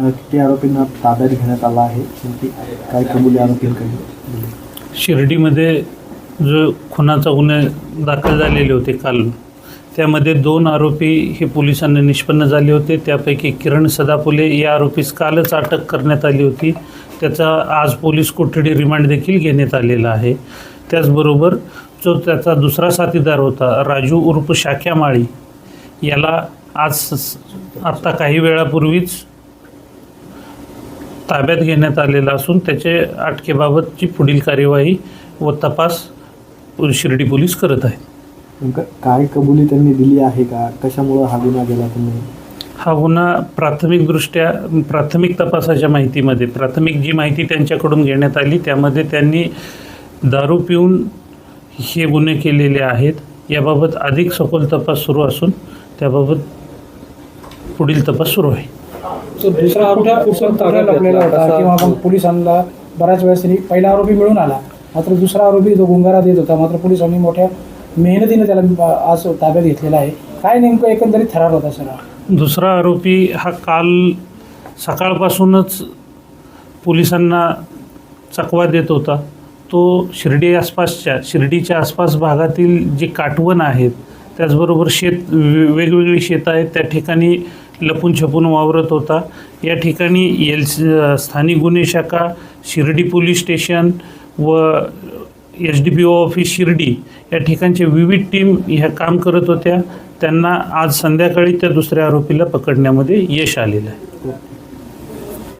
किती आरोपींना ताब्यात घेण्यात आला आहे? काय कबुली आरोपींकडे? शिर्डीमध्ये जो खुनाचा गुन्हे दाखल झालेले होते काल त्यामध्ये दोन आरोपी हे पोलिसांना निष्पन्न झाले होते. त्यापैकी किरण सदापुले या आरोपीस कालच अटक करण्यात आली होती. त्याचा आज पोलीस कोठडी रिमांड देखील घेण्यात आलेला आहे. त्याचबरोबर जो त्याचा दुसरा साथीदार होता राजू उर्फ शाख्यामाळी याला आज आत्ता काही वेळापूर्वीच ताब्यात घेण्यात आलेला असून त्याचे अटकेबाबतची पुढील कार्यवाही व तपास शिर्डी पोलीस करत आहेत. नेमकं काय कबुली त्यांनी दिली आहे का? कशामुळं हा गुन्हा गेला तुम्ही हा गुन्हा प्राथमिकदृष्ट्या प्राथमिक तपासाच्या माहितीमध्ये प्राथमिक जी माहिती त्यांच्याकडून घेण्यात आली त्यामध्ये त्यांनी दारू पिऊन हे गुन्हे केलेले आहेत. याबाबत अधिक सखोल तपास सुरू असून त्याबाबत पुढील तपास सुरू आहे. तो दुसरा कुठं लपलेला होता किंवा मग पोलिसांना बऱ्याच वेळेस त्यांनी पहिला आरोपी मिळून आला. मात्र दुसरा आरोपी जो गुंगारा देत होता मात्र पोलिसांनी मोठ्या मेहनतीने त्याला ब- आज ताब्यात घेतलेला आहे. काय नेमकं एकंदरीत ठराव होता सर हा? दुसरा आरोपी हा काल सकाळपासूनच पोलिसांना चकवा देत होता. तो शिर्डी आसपासच्या शिर्डीच्या आसपास भागातील जे काटवण आहेत त्याचबरोबर शेत वेगवेगळी शेतं आहेत. त्या ठिकाणी लपून छपून वावरत होता. या ठिकाणी एल स्थानिक गुन्हे शाखा शिर्डी पोलीस स्टेशन व H D P O office Shirdi या ठिकाणचे विविध टीम ह्या काम करत होत्या. त्यांना आज संध्याकाळी त्या दुसऱ्या आरोपीला पकडण्यामध्ये यश आलेलं आहे.